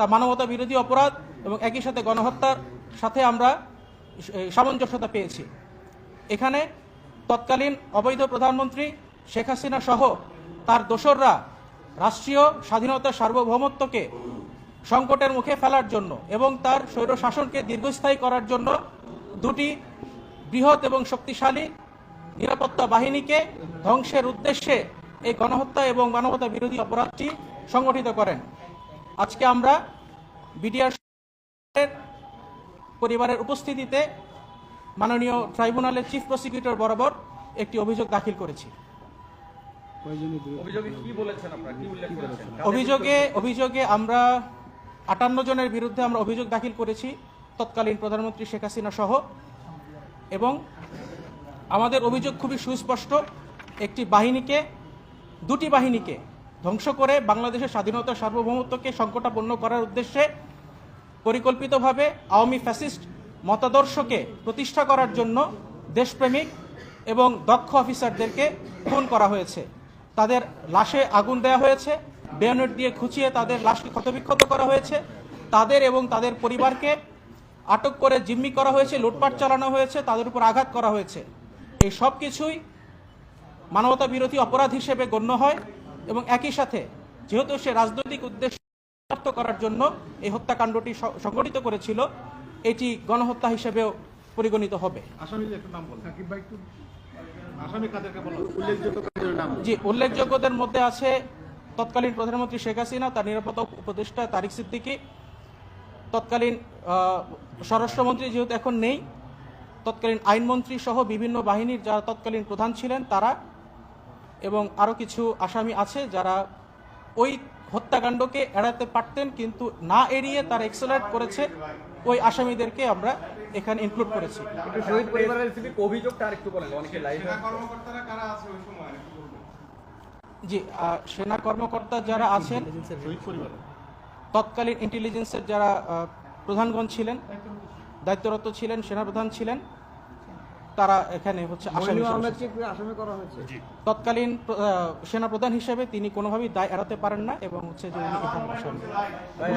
তা মানবতা বিরোধী অপরাধ এবং একই সাথে গণহত্যার সাথে আমরা সামঞ্জস্যতা পেয়েছি। এখানে তৎকালীন অবৈধ প্রধানমন্ত্রী শেখ হাসিনা সহ তার দোসররা রাষ্ট্রীয় স্বাধীনতা সার্বভৌমত্বকে সংকটের মুখে ফেলার জন্য এবং তার স্বৈর শাসনকে দীর্ঘস্থায়ী করার জন্য দুটি বৃহৎ এবং শক্তিশালী নিরাপত্তা বাহিনীকে ধ্বংসের উদ্দেশ্যে এই গণহত্যা এবং মানবতা বিরোধী অপরাধটি সংগঠিত করেন। আজকে আমরা বিডিআর পরিবারের উপস্থিতিতে মাননীয় ট্রাইব্যুনালের চিফ প্রসিকিউটর বরাবর একটি অভিযোগ দাখিল করেছি। অভিযোগে অভিযোগে আমরা আটান্ন জনের বিরুদ্ধে আমরা অভিযোগ দাখিল করেছি তৎকালীন প্রধানমন্ত্রী শেখ হাসিনা সহ। এবং আমাদের অভিযোগ খুবই সুস্পষ্ট একটি বাহিনীকে দুটি বাহিনীকে ধ্বংস করে বাংলাদেশের স্বাধীনতা সার্বভৌমত্বকে সংকটাপন্ন করার উদ্দেশ্যে পরিকল্পিতভাবে আওয়ামী ফ্যাসিস্ট মতাদর্শকে প্রতিষ্ঠা করার জন্য দেশপ্রেমিক এবং দক্ষ অফিসারদেরকে খুন করা হয়েছে। তাদের লাশে আগুন দেওয়া হয়েছে, বেয়নেট দিয়ে খুঁচিয়ে তাদের লাশকে ক্ষতবিক্ষত করা হয়েছে, তাদের এবং তাদের পরিবারকে আটক করে জিম্মি করা হয়েছে, লুটপাট চালানো হয়েছে, তাদের উপর আঘাত করা হয়েছে। এই সব কিছুই মানবতা বিরোধী অপরাধ হিসেবে গণ্য হয়। এবং একই সাথে যেহেতু সে রাজনৈতিক উদ্দেশ্য করার জন্য এই হত্যাকাণ্ডটি সংগঠিত করেছিল এটি গণহত্যা হিসেবেও পরিগণিত হবে। আসামিদের একটু নাম বলুন সাকিব ভাই একটু আসামি কাদেরকে বলো? উল্লেখযোগ্য কাদের নাম? জি উল্লেখযোগ্যদের মধ্যে আছে তৎকালীন প্রধানমন্ত্রী শেখ হাসিনা তার নিরাপত্তা উপদেষ্টা তারিক সিদ্দিকী তৎকালীন স্বরাষ্ট্রমন্ত্রী যেহেতু এখন নেই তৎকালীন আইনমন্ত্রী সহ বিভিন্ন বাহিনীর যারা তৎকালীন প্রধান ছিলেন তারা এবং আরও কিছু আসামি আছে যারা ওই হত্যাকাণ্ডকে এড়াতে পারতেন কিন্তু না এড়িয়ে তারা এক্সেলারেট করেছে। ওই আসামিদেরকে আমরা এখানে ইনক্লুড করেছি। একটু শহীদ পরিবারের অভিযোগটা আরেকটু বলেন অনেকে কর্মকর্তারা কারা আছে ওই সময়? জি সেনা কর্মকর্তা যারা আছেন তৎকালীন ইন্টেলিজেন্সের যারা প্রধানগণ ছিলেন দায়িত্বরত ছিলেন সেনাপ্রধান ছিলেন তারা এখানে হচ্ছে আসামি হিসেবে এসেছেন। আসামি করা হয়েছে। তৎকালীন সেনাপ্রধান হিসেবে তিনি কোনোভাবেই দায় এড়াতে পারেন না এবং হচ্ছে যে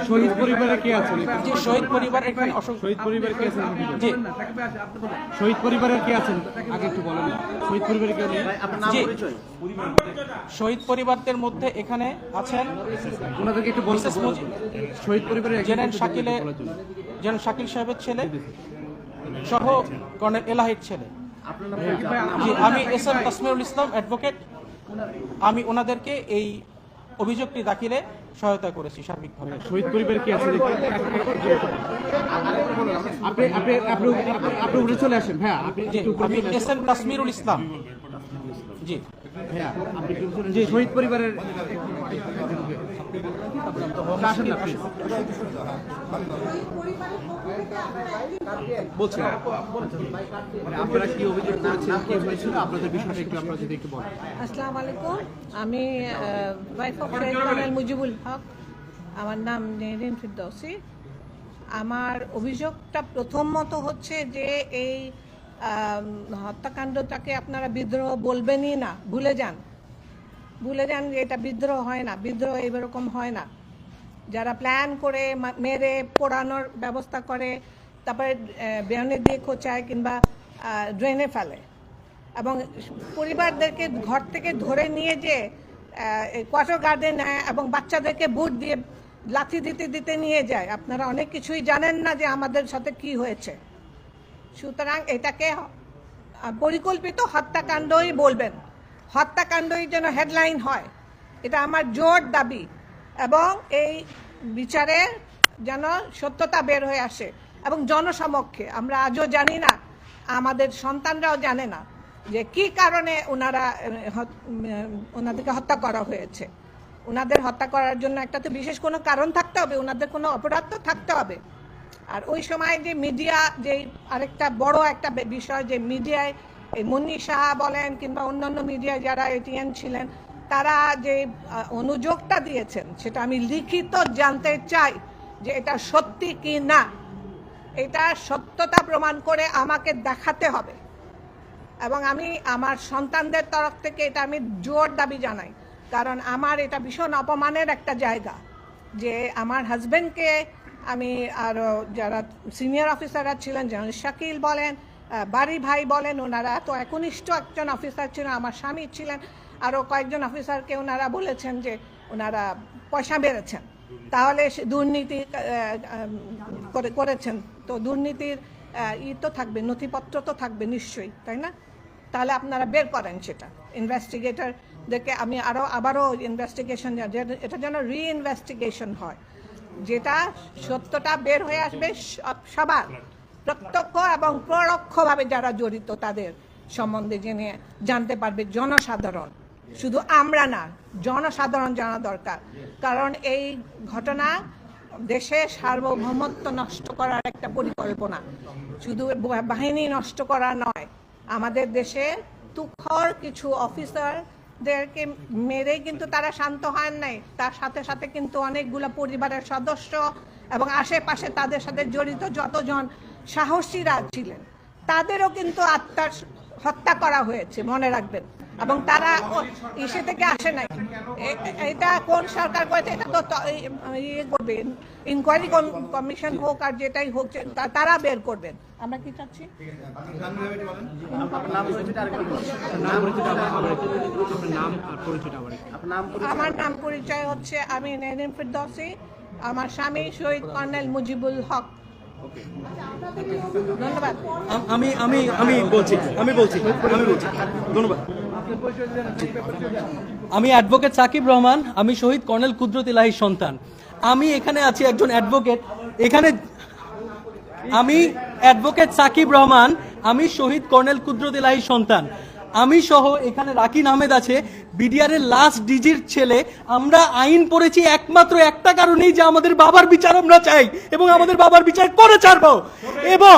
শহীদ পরিবারে কে আছেন জি শহীদ পরিবার এখানে অসংখ্য শহীদ পরিবারে কে আছেন জি। শহীদ পরিবারের কে আছেন? আগে একটু বলেন। শহীদ পরিবারে কে নেই জি। শহীদ পরিবারদের মধ্যে এখানে আছেন ওনাদেরকে একটু বলতে শহীদ পরিবারের জেনারেল একটু শাকিলে জেনারেল শাকিল সাহেবের ছেলে। সহ কর্নেল এলাহির ছেলে। আমি S M Kashmirul Islam advocate আমি ওনাদেরকে এই অভিযোগটি দাখিলে সহায়তা করেছি সার্বিকভাবে। শহীদ পরিবার কি আছে আপনি আপনি আপনি উঠে চলে আসেন। হ্যাঁ আপনি আমি এস এম কাশ্মীরুল ইসলাম। জি। জি শহীদ পরিবারের। বলছেন মানে আপনারা কি অভিযোগ করেছেন কি হয়েছিল? আপনাদের বিষয়টা একটু আপনারা যদি একটু বলেন। আসসালামু আলাইকুম। আমি wife of colonel Mujibul Haq. আমার নাম নেহরিন ফিরদৌসি। আমার অভিযোগটা প্রথম প্রথমত হচ্ছে যে এই হত্যাকাণ্ডটাকে আপনারা বিদ্রোহ বলবেনই না, ভুলে যান। ভুলে যান যে এটা বিদ্রোহ হয় না, বিদ্রোহ এরকম হয় না। যারা প্ল্যান করে মেরে, পোড়ানোর ব্যবস্থা করে, তারপরে বেয়নে দিয়ে খোঁচায় কিংবা ড্রেনে ফেলে। এবং পরিবারদেরকে ঘর থেকে ধরে নিয়ে যে কোয়ার্টার গার্ডে নেয় এবং বাচ্চাদেরকে বুট দিয়ে লাথি দিতে দিতে নিয়ে যায়। আপনারা অনেক কিছুই জানেন না যে আমাদের সাথে কি হয়েছে। সুতরাং এটাকে পরিকল্পিত হত্যাকাণ্ডই বলবেন। হত্যাকাণ্ডই যেন হেডলাইন হয়। এটা আমার জোর দাবি। এবং এই বিচারে যেন সত্যতা বের হয়ে আসে এবং জনসমক্ষে। আমরা আজও জানি না, আমাদের সন্তানরাও জানে না যে কি কারণে ওনারা ওনাদেরকে হত্যা করা হয়েছে। ওনাদের হত্যা করার জন্য একটা তো বিশেষ কোনো কারণ থাকতে হবে ওনাদের কোনো অপরাধ তো থাকতে হবে। আর ওই সময় যে মিডিয়া যে আরেকটা বড় একটা বিষয় যে মিডিয়ায় এই মুন্নি সাহা বলেন কিংবা অন্যান্য মিডিয়ায় যারা এটিএন ছিলেন, তারা যে অনুযোগটা দিয়েছেন, সেটা আমি লিখিত জানতে চাই যে এটা সত্যি কি না। এটা সত্যতা প্রমাণ করে আমাকে দেখাতে হবে। এবং আমি আমার সন্তানদের তরফ থেকে এটা আমি জোর দাবি জানাই। কারণ আমার এটা ভীষণ অপমানের একটা জায়গা যে আমার হাজব্যান্ডকে আমি আরও যারা সিনিয়র অফিসাররা ছিলেন, যেমন শাকিল বলেন বাড়ি ভাই বলেন, ওনারা তো একনিষ্ঠ একজন অফিসার ছিলেন আমার স্বামী ছিলেন আরও কয়েকজন অফিসারকে ওনারা বলেছেন যে ওনারা পয়সা বেড়েছেন। তাহলে দুর্নীতি করেছেন। তো দুর্নীতির ই তো থাকবে, নথিপত্র তো থাকবে নিশ্চয়ই, তাই না? তাহলে আপনারা বের করেন সেটা। ইনভেস্টিগেটরদেরকে আমি আরও আবারও ইনভেস্টিগেশন এটা যেন রিইনভেস্টিগেশন হয়। যেটা সত্যটা বের হয়ে আসবে সব- সবার, প্রত্যক্ষ এবং পরোক্ষভাবে যারা জড়িত তাদের সম্বন্ধে জেনে জানতে পারবে জনসাধারণ। শুধু আমরা না, জনসাধারণ জানা দরকার। কারণ এই ঘটনা দেশে সার্বভৌমত্ব নষ্ট করার একটা পরিকল্পনা। শুধু বাহিনী নষ্ট করা নয়, আমাদের দেশে তুখর কিছু অফিসারদেরকে মেরে কিন্তু তারা শান্ত হন নাই। তার সাথে সাথে কিন্তু অনেকগুলো পরিবারের সদস্য এবং আশেপাশে তাদের সাথে জড়িত যতজন সাহসীরা ছিলেন, তাদেরও কিন্তু আত্মার হত্যা করা হয়েছে, মনে রাখবেন। এবং তারা ইসে থেকে আসে নাই। এটা কোন সরকার করেছে এটা তো ইয়ে করবে। ইনকোয়ারি কমিশন হোক আর যেটাই হোক তারা বের করবেন আমরা কি চাচ্ছি। আমার নাম পরিচয় হচ্ছে আমি নেরিন ফিরদৌসি। আমার স্বামী শহীদ কর্নেল মুজিবুল হক। ধন্যবাদ। আমি আমি আমি বলছি আমি বলছি আমি বলছি। ধন্যবাদ। আমি অ্যাডভোকেট সাকিব রহমান, আমি শহীদ কর্নেল কুদরত ইলাহির সন্তান। আমি এখানে আছি একজন অ্যাডভোকেট এখানে আমি অ্যাডভোকেট সাকিব রহমান, আমি শহীদ কর্নেল কুদরত ইলাহির সন্তান। আমি সহ এখানে রাকিন আহমেদ আছে বিডিআর এর লাস্ট ডিজির ছেলে। আমরা আইন পড়েছি একমাত্র একটা কারণেই যে আমাদের বাবার বিচার আমরা চাই এবং আমাদের বাবার বিচার করে ছাড়বো। এবং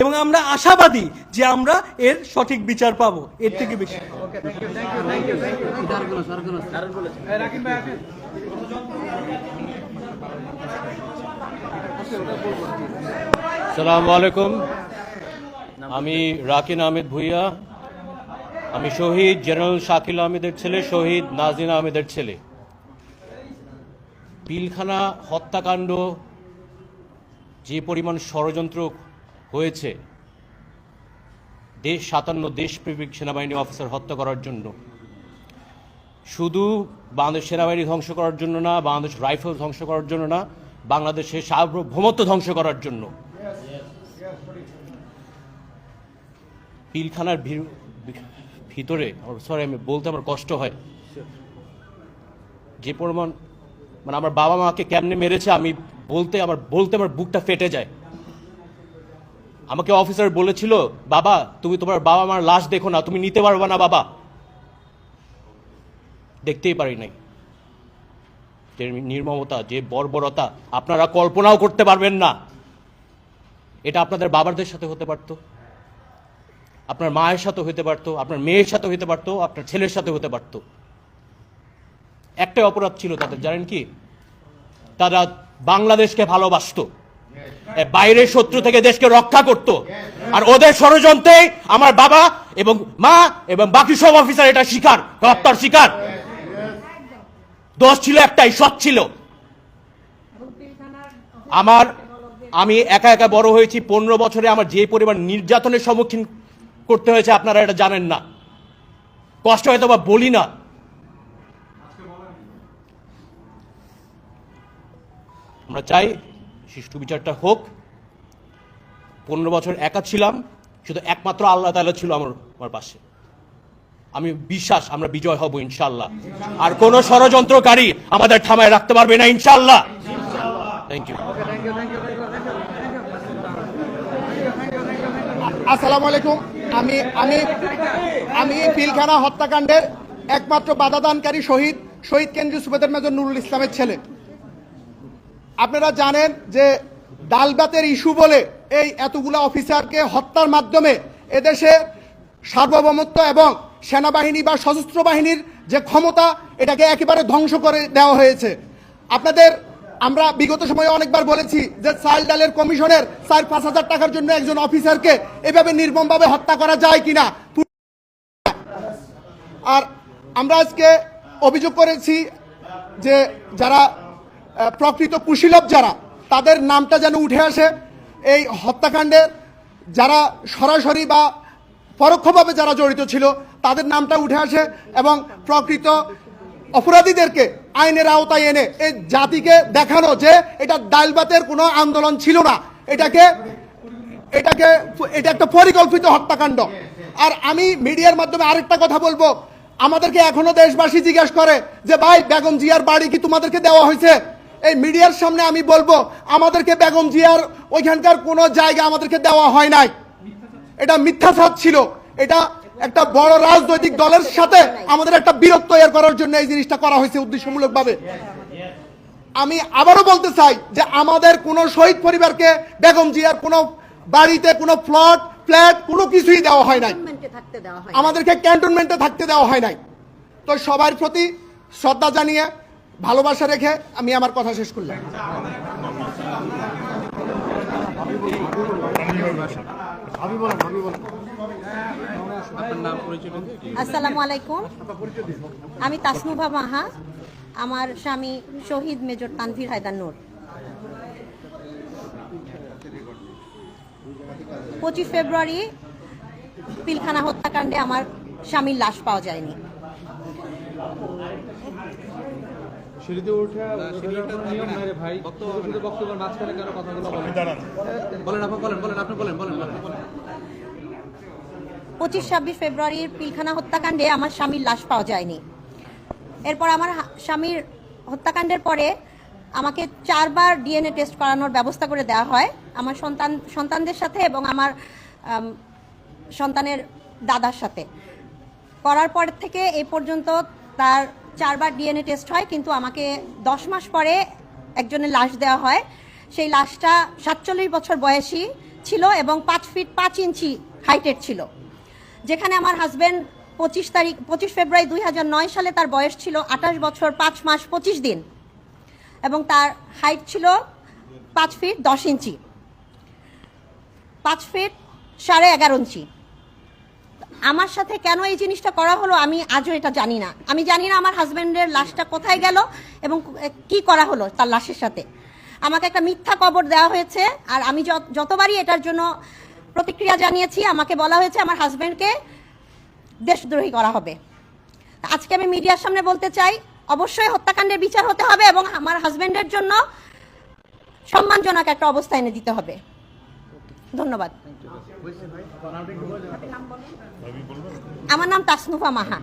এবং আমরা আশাবাদী যে আমরা এর সঠিক বিচার পাবো। এর থেকে বেশি। সালামু আলাইকুম। আমি রাকিন আহমেদ ভুইয়া। আমি শহীদ জেনারেল শাকিল আহমেদের ছেলে, শহীদ নাজিন আহমেদের ছেলে। পিলখানা হত্যাকাণ্ড যে পরিমাণ ষড়যন্ত্র হয়েছে। দেশ সাতান্ন, দেশপ্রেমিক সেনাবাহিনী অফিসার হত্যা করার জন্য। শুধু বাংলাদেশ সেনাবাহিনী ধ্বংস করার জন্য না, বাংলাদেশ রাইফেল ধ্বংস করার জন্য না, বাংলাদেশের সার্বভৌমত্ব ধ্বংস করার জন্য। পিলখানার ভিতরে সরি আমি বলতে আমার কষ্ট হয়। যে পরিমাণ মানে আমার বাবা মাকে কেমনে মেরেছে, আমি বলতে, আমার বলতে আমার বুকটা ফেটে যায়। আমাকে অফিসার বলেছিল, বাবা, তুমি তোমার বাবা মার লাশ দেখো না, তুমি নিতে পারবে না, বাবা। দেখতেই পারি নাই। যে নির্মমতা, যে বর্বরতা, আপনারা কল্পনাও করতে পারবেন না। এটা আপনাদের বাবাদের সাথে হতে পারতো। আপনার মায়ের সাথে হতে পারতো, আপনার মেয়ের সাথে হতে পারতো, আপনার ছেলের সাথে হতে পারতো। একটাই অপরাধ ছিল তাদের, জানেন কি? তারা বাংলাদেশকে ভালোবাসতো। বাইরের শত্রু থেকে দেশকে রক্ষা করত। আর ওদের ষড়যন্ত্রে আমার বাবা এবং মা এবং বাকি সব অফিসার এটা শিকার হত্যার শিকার। দোষ ছিল একটাই, সৎ ছিল। আমার, আমি একা একা বড় হয়েছি, পনেরো বছরে আমার যে পরিমাণ নির্যাতনের সম্মুখীন করতে হয়েছে আপনারা এটা জানেন না। কষ্ট হয়তো বা বলি না। আমরা চাই শিশু বিচারটা হোক, পনেরো বছর একা ছিলাম, শুধু একমাত্র আল্লাহ তাআলা ছিল আমার আমার পাশে। আমি বিশ্বাস, আমরা বিজয় হব ইনশাল্লাহ আর কোন ষড়যন্ত্রকারী আমাদের থামায় রাখতে পারবে না ইনশাল্লাহ থ্যাংক ইউ আসসালামু আলাইকুম। আমি আমি আমি পিলখানা হত্যাকাণ্ডের একমাত্র বাধাদানকারী শহীদ শহীদ কেন্দ্রীয় সুবেদার মেজর নুরুল ইসলামের ছেলে। আপনারা জানেন যে ডালবাতের ইস্যু বলে এই এতগুলা অফিসারকে হত্যার মাধ্যমে এদেশে সার্বভৌমত্ব এবং সেনাবাহিনী বা সশস্ত্র বাহিনীর যে ক্ষমতা, এটাকে একেবারে ধ্বংস করে দেওয়া হয়েছে। আপনাদের, আমরা বিগত সময়ে অনেকবার বলেছি যে চাল ডালের কমিশনের চার পাঁচ হাজার টাকার জন্য একজন অফিসারকে এভাবে নির্মমভাবে হত্যা করা যায় কিনা? আর আমরা আজকে অভিযোগ করেছি যে যারা প্রকৃত কুশীলভ যারা, তাদের নামটা যেন উঠে আসে। এই হত্যাকাণ্ডের যারা সরাসরি বা পরোক্ষভাবে যারা জড়িত ছিল, তাদের নামটা উঠে আসে এবং প্রকৃত অপরাধীদেরকে আইনের আওতায় এনে এই জাতিকে দেখানো যে এটা ডালবাতের কোনো আন্দোলন ছিল না। এটাকে এটাকে, এটা একটা পরিকল্পিত হত্যাকাণ্ড। আর আমি মিডিয়ার মাধ্যমে আরেকটা কথা বলব। আমাদেরকে এখনও দেশবাসী জিজ্ঞেস করে যে, ভাই, বেগম জিয়ার বাড়ি কি তোমাদেরকে দেওয়া হয়েছে? এই মিডিয়ার সামনে আমি বলব আমাদেরকে বেগম জিয়ার ওইখানকার কোনো জায়গা আমাদেরকে দেওয়া হয় নাই। এটা মিথ্যাচার ছিল। এটা একটা বড় রাজনৈতিক দলের সাথে আমাদের একটা বিরক্ত তৈরি করার জন্য এই জিনিসটা করা হয়েছে উদ্দেশ্যমূলকভাবে। আমি আবারও বলতে চাই যে আমাদের কোনো শহীদ পরিবারকে বেগম জিয়ার কোনো বাড়িতে কোনো প্লট ফ্ল্যাট কোনো কিছুই দেওয়া হয় নাই। আমাদেরকে ক্যান্টনমেন্টে থাকতে দেওয়া হয় নাই। তো সবার প্রতি শ্রদ্ধা জানিয়ে ভালোবাসা রেখে আমি আমার কথা শেষ করলাম। আসসালামু আলাইকুম। আমি তাসনুভা মাহা আমার স্বামী শহীদ মেজর তানভীর হায়দার নূর। পঁচিশ ফেব্রুয়ারি পিলখানা হত্যাকাণ্ডে আমার স্বামীর লাশ পাওয়া যায়নি। সিঁড়িতে উঠে নিয়ম নাই রে ভাই। শুধু বক্তব্যের মাঝখানে কেন কথাগুলো বলেন বলেন আপনি বলেন বলেন আপনি বলেন বলেন বলেন। পঁচিশ ছাব্বিশ ফেব্রুয়ারির পিলখানা হত্যাকাণ্ডে আমার স্বামীর লাশ পাওয়া যায়নি। এরপর আমার স্বামীর হত্যাকাণ্ডের পরে আমাকে চারবার ডিএনএ টেস্ট করানোর ব্যবস্থা করে দেওয়া হয়। আমার সন্তান সন্তানদের সাথে এবং আমার সন্তানের দাদার সাথে। করার পর থেকে এই পর্যন্ত তার চারবার ডিএনএ টেস্ট হয়, কিন্তু আমাকে দশ মাস পরে একজনের লাশ দেওয়া হয়। সেই লাশটা সাতচল্লিশ বছর বয়সী ছিল এবং পাঁচ ফিট পাঁচ ইঞ্চি হাইটের ছিল। যেখানে আমার হাজব্যান্ড পঁচিশ তারিখ, পঁচিশ ফেব্রুয়ারি দুই হাজার নয় সালে তার বয়স ছিল আঠাশ বছর পাঁচ মাস পঁচিশ দিন এবং তার হাইট ছিল পাঁচ ফিট দশ ইঞ্চি। পাঁচ ফিট সাড়ে এগারো ইঞ্চি। আমার সাথে কেন এই জিনিসটা করা হলো আমি আজও এটা জানি না। আমি জানি না আমার হাজব্যান্ডের লাশটা কোথায় গেল এবং কি করা হলো তার লাশের সাথে। আমাকে একটা মিথ্যা কবর দেওয়া হয়েছে আর আমি যত- যতবারই এটার জন্য প্রতিক্রিয়া জানিয়েছি, আমাকে বলা হয়েছে আমার হাজব্যান্ডকে দেশদ্রোহী করা হবে। আজকে আমি মিডিয়ার সামনে বলতে চাই, অবশ্যই হত্যাকাণ্ডের বিচার হতে হবে এবং আমার হাজব্যান্ডের জন্য সম্মানজনক একটা অবস্থা এনে দিতে হবে। ধন্যবাদ। আমার নাম তাসনুফা মাহা।